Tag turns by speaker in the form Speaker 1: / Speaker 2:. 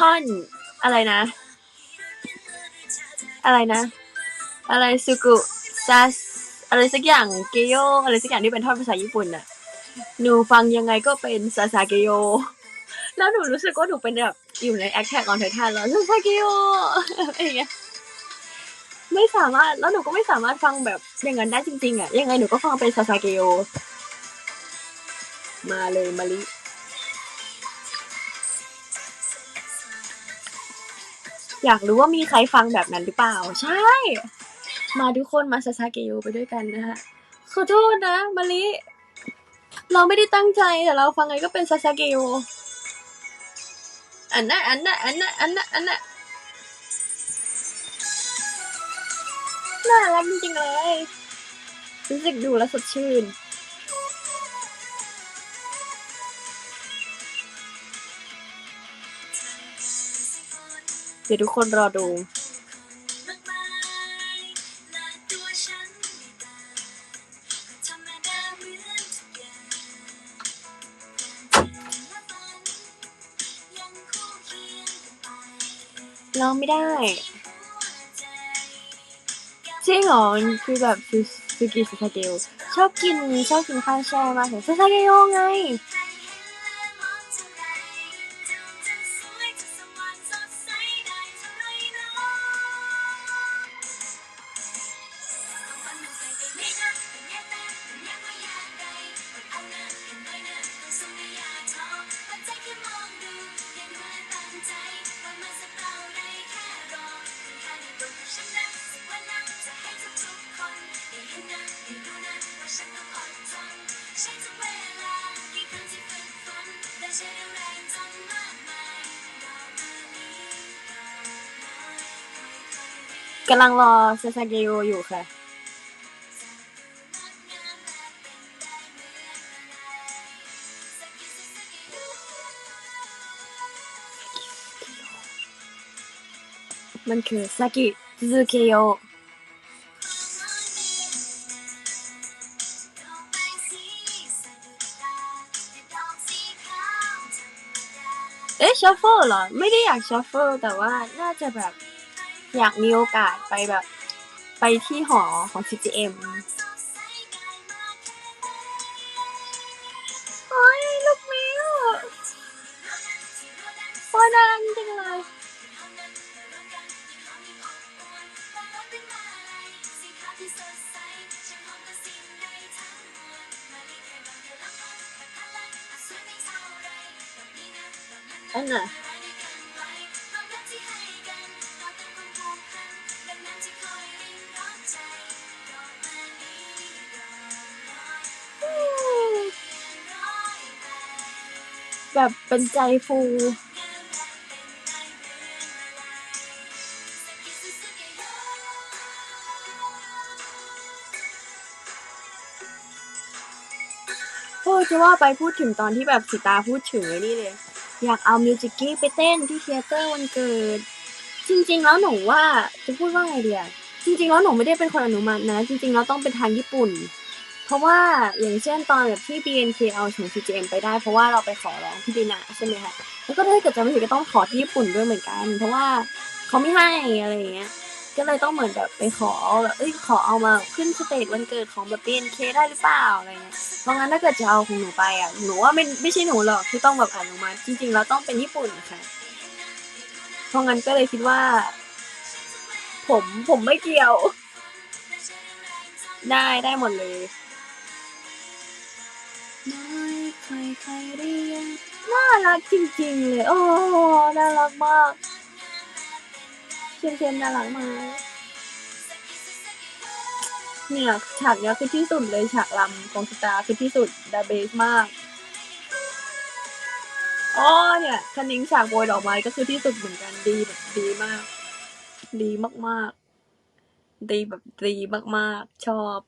Speaker 1: ท่อนอะไรนะ อะไรนะ อะไรสุกุซัสอะไรสักอย่างเกโยอะไรสักอย่างที่เป็นท่อนภาษาญี่ปุ่นน่ะ หนูฟังยังไงก็เป็นซาซาเกโย แล้วหนูรู้สึกว่าหนูเป็นแบบอยู่ในแอคแท็กออนไททันแล้วซาซาเกโยอะไรอย่างเงี้ยไม่สามารถแล้วหนูก็ไม่สามารถฟังแบบอย่างนั้นได้จริงๆอะยังไงหนูก็ฟังเป็นซาซาเกโย มาเลยมาลิ อยากรู้ว่ามีใครฟังแบบนั้นหรือเปล่า ใช่ มาทุกคนมาซาซาเกโยไปด้วยกันนะฮะขอโทษนะมาลิเราไม่ได้ตั้งใจแต่เราฟังไงก็เป็นซาซาเกโยอันน่ะอันน่ะอันน่ะอันน่ะอันน่ะน่ารักจริงๆเลยรู้สึกดูแล้วสดชื่น ดี๋ยวทุกคนรอดู ร้องไม่ได้จริงเหรอคือแบบซูซูกิซาซาเกโยชอบกินชอบกินข้าวแช่มากเลยซาซาเกโยไง
Speaker 2: กำ
Speaker 1: ลังรอซาซาเกโยอยู่ค่ะ มันคือซากิซูเกโยเอ๊ะชัฟเฟิลเหรอ ไม่ได้อยากชัฟเฟิลแต่ว่าน่าจะแบบ อยากมีโอกาสไปแบบ ไปที่หอของ CGM โอ้ยลูกมิวโอ้ยน่ารักจริงเลยอันน่ แบบเป็นใจฟูโอ้จะว่าไปพูดถึงตอนที่แบบสิตาพูดถึงไอ้นี่เลย อยากเอามิวจิกกี้ไปเต้นที่เทเตอร์วันเกิด จริง ๆ แล้วหนูว่าจะพูดว่าไงเดียจริง ๆ แล้วหนูไม่ได้เป็นคนอนุมัตินะ จริง ๆ แล้วต้องเป็นทางญี่ปุ่น เพราะว่าอย่างเช่นตอนแบบที่ BNK เอาถึง CGM ไปได้ เพราะว่าเราไปขอร้องที่ดีนาใช่ไหมคะแล้วก็ถ้าเกิดจะไม่ผิดก็ต้องขอที่ญี่ปุ่นด้วยเหมือนกัน เพราะว่าเขาไม่ให้อะไรอย่างเงี้ยก็เลยต้องเหมือนแบบไปขอแบบเอ้ยขอเอามาขึ้นสเตจวันเกิดของแบบ BNK ได้หรือเปล่าอะไรเงี้ยเพราะงั้นถ้าเกิดจะเอาของหนูไปอะหนูว่าไม่ไม่ใช่หนูหรอกที่ต้องแบบอนุมัติจริงๆแล้วต้องเป็นญี่ปุ่นค่ะเพราะงั้นก็เลยคิดว่า ผมผมไม่เกี่ยว ได้ได้หมดเลย ไม่ค่อยใครเรียนน่ารักจริงๆเลย โอ้น่ารักมากเชนเชนน่ารักมากเนี่ยฉากเนี้ยคือที่สุดเลยฉากลำของสตาร์คือที่สุดดาเบสมากอ๋อเนี่ยคันนิงฉากโบยดอกไม้ก็คือที่สุดเหมือนกันดีแบบดีมาก ดีมากๆ ดีแบบดีมากๆ ชอบ